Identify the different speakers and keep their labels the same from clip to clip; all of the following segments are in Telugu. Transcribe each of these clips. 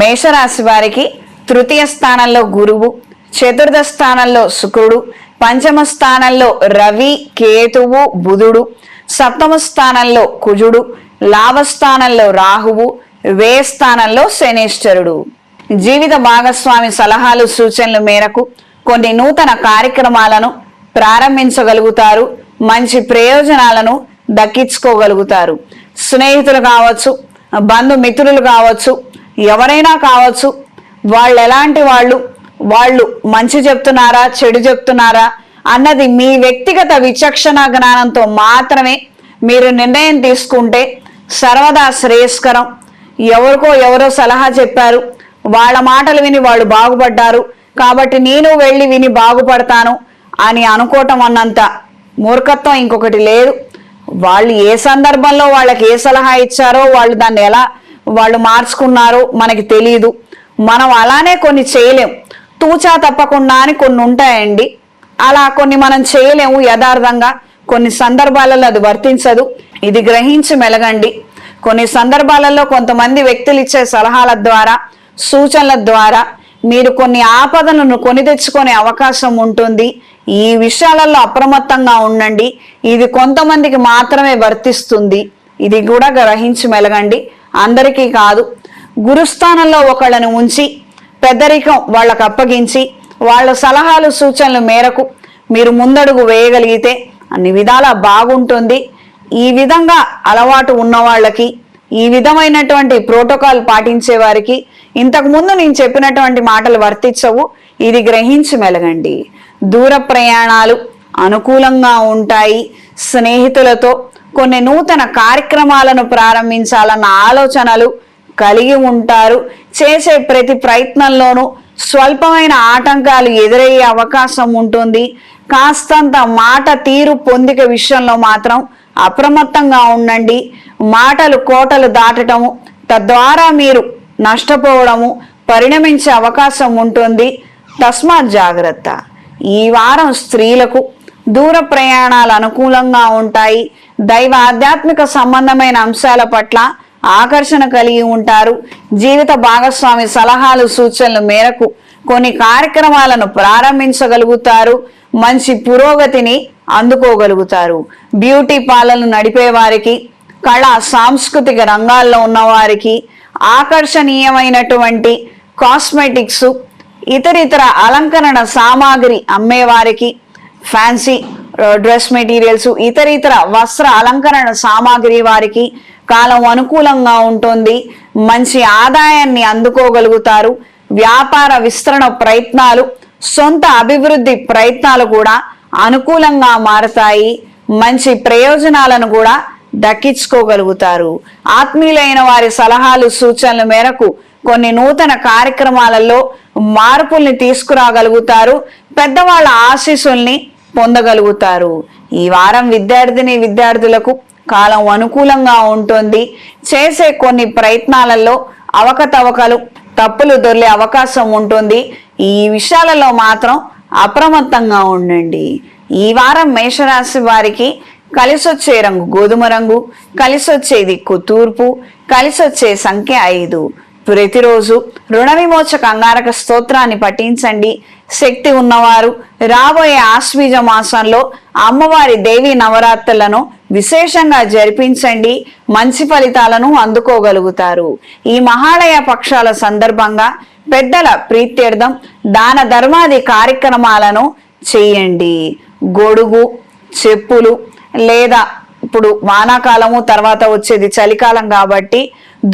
Speaker 1: మేషరాశి వారికి తృతీయ స్థానంలో గురువు చతుర్థ స్థానంలో శుక్రుడు పంచమ స్థానంలో రవి కేతువు బుధుడు సప్తమ స్థానంలో కుజుడు లాభస్థానంలో రాహువు వే స్థానంలో శనేశ్వరుడు జీవిత భాగస్వామి సలహాలు సూచనల మేరకు కొన్ని నూతన కార్యక్రమాలను ప్రారంభించగలుగుతారు. మంచి ప్రయోజనాలను దక్కించుకోగలుగుతారు. స్నేహితులు కావచ్చు బంధుమిత్రులు కావచ్చు ఎవరైనా కావచ్చు వాళ్ళు ఎలాంటి వాళ్ళు వాళ్ళు మంచి చెప్తున్నారా చెడు చెప్తున్నారా అన్నది మీ వ్యక్తిగత విచక్షణ జ్ఞానంతో మాత్రమే మీరు నిర్ణయం తీసుకుంటే సర్వదా శ్రేయస్కరం. ఎవరికో ఎవరో సలహా చెప్పారు వాళ్ళ మాటలు విని వాళ్ళు బాగుపడ్డారు కాబట్టి నేను వెళ్ళి విని బాగుపడతాను అని అనుకోవటం అన్నంత మూర్ఖత్వం ఇంకొకటి లేదు. వాళ్ళు ఏ సందర్భంలో వాళ్ళకి ఏ సలహా ఇచ్చారో వాళ్ళు దాన్ని ఎలా వాళ్ళు మార్చుకున్నారు మనకి తెలియదు మనం అలానే కొన్ని చేయలేం. తూచా తప్పకుండా అని కొన్ని ఉంటాయండి. అలా కొన్ని మనం చేయలేము యథార్థంగా. కొన్ని సందర్భాలలో అది వర్తించదు. ఇది గ్రహించి మెలగండి. కొన్ని సందర్భాలలో కొంతమంది వ్యక్తులు ఇచ్చే సలహాల ద్వారా సూచనల ద్వారా మీరు కొన్ని ఆపదలను కొని తెచ్చుకునే అవకాశం ఉంటుంది. ఈ విషయాలలో అప్రమత్తంగా ఉండండి. ఇది కొంతమందికి మాత్రమే వర్తిస్తుంది. ఇది కూడా గ్రహించి మెలగండి. అందరికీ కాదు. గురుస్థానంలో ఒకళ్ళని ఉంచి పెద్దరికం వాళ్ళకు అప్పగించి వాళ్ళ సలహాలు సూచనల మేరకు మీరు ముందడుగు వేయగలిగితే అన్ని విధాలా బాగుంటుంది. ఈ విధంగా అలవాటు ఉన్న వాళ్ళకి ఈ విధమైనటువంటి ప్రోటోకాల్ పాటించే వారికి ఇంతకు ముందు నేను చెప్పినటువంటి మాటలు వర్తించవు. ఇది గ్రహించి మెలగండి. దూర ప్రయాణాలు అనుకూలంగా ఉంటాయి. స్నేహితులతో కొన్ని నూతన కార్యక్రమాలను ప్రారంభించాలన్న ఆలోచనలు కలిగి ఉంటారు. చేసే ప్రతి ప్రయత్నంలోనూ స్వల్పమైన ఆటంకాలు ఎదురయ్యే అవకాశం ఉంటుంది. కాస్తంత మాట తీరు పొందిక విషయంలో మాత్రం అప్రమత్తంగా ఉండండి. మాటలు కోటలు దాటటము తద్వారా మీరు నష్టపోవడము పరిణమించే అవకాశం ఉంటుంది. తస్మాత్ జాగ్రత్త. ఈ వారం స్త్రీలకు దూర ప్రయాణాలు అనుకూలంగా ఉంటాయి. దైవ ఆధ్యాత్మిక సంబంధమైన అంశాల పట్ల ఆకర్షణ కలిగి ఉంటారు. జీవిత భాగస్వామి సలహాలు సూచనల మేరకు కొన్ని కార్యక్రమాలను ప్రారంభించగలుగుతారు. మంచి పురోగతిని అందుకోగలుగుతారు. బ్యూటీ పార్లర్లు నడిపే వారికి కళ సాంస్కృతిక రంగాల్లో ఉన్నవారికి ఆకర్షణీయమైనటువంటి కాస్మెటిక్స్ ఇతరితర అలంకరణ సామాగ్రి అమ్మేవారికి ఫ్యాన్సీ డ్రెస్ మెటీరియల్స్ ఇతర ఇతర వస్త్ర అలంకరణ సామాగ్రి వారికి కాలం అనుకూలంగా ఉంటుంది. మంచి ఆదాయాన్ని అందుకోగలుగుతారు. వ్యాపార విస్తరణ ప్రయత్నాలు సొంత అభివృద్ధి ప్రయత్నాలు కూడా అనుకూలంగా మారతాయి. మంచి ప్రయోజనాలను కూడా దక్కించుకోగలుగుతారు. ఆత్మీయులైన వారి సలహాలు సూచనల మేరకు కొన్ని నూతన కార్యక్రమాలలో మార్పుల్ని తీసుకురాగలుగుతారు. పెద్దవాళ్ళ ఆశీస్సుల్ని పొందగలుగుతారు. ఈ వారం విద్యార్థిని విద్యార్థులకు కాలం అనుకూలంగా ఉంటుంది. చేసే కొన్ని ప్రయత్నాలలో అవకతవకలు తప్పులు దొర్లే అవకాశం ఉంటుంది. ఈ విషయాలలో మాత్రం అప్రమత్తంగా ఉండండి. ఈ వారం మేషరాశి వారికి కలిసొచ్చే రంగు గోధుమ రంగు కలిసొచ్చే దిక్కు తూర్పు కలిసొచ్చే సంఖ్య ఐదు. ప్రతిరోజు రుణ విమోచక అంగారక స్తోత్రాన్ని పఠించండి. శక్తి ఉన్నవారు. రాబోయే ఆశ్వీజ మాసంలో అమ్మవారి దేవి నవరాత్రులను విశేషంగా జరిపించండి. మంచి ఫలితాలను అందుకోగలుగుతారు. ఈ మహాలయ పక్షాల సందర్భంగా పెద్దల ప్రీత్యర్థం దాన ధర్మాది కార్యక్రమాలను చేయండి. గొడుగు చెప్పులు లేదా ఇప్పుడు వానాకాలము తర్వాత వచ్చేది చలికాలం కాబట్టి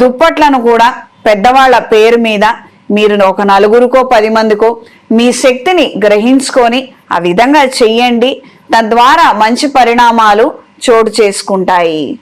Speaker 1: దుప్పట్లను కూడా పెద్దవాళ్ళ పేరు మీద మీరు ఒక నలుగురికో పది మందికో మీ శక్తిని గ్రహించుకొని ఆ విధంగా చెయ్యండి. తద్వారా మంచి పరిణామాలు చోటు చేసుకుంటాయి.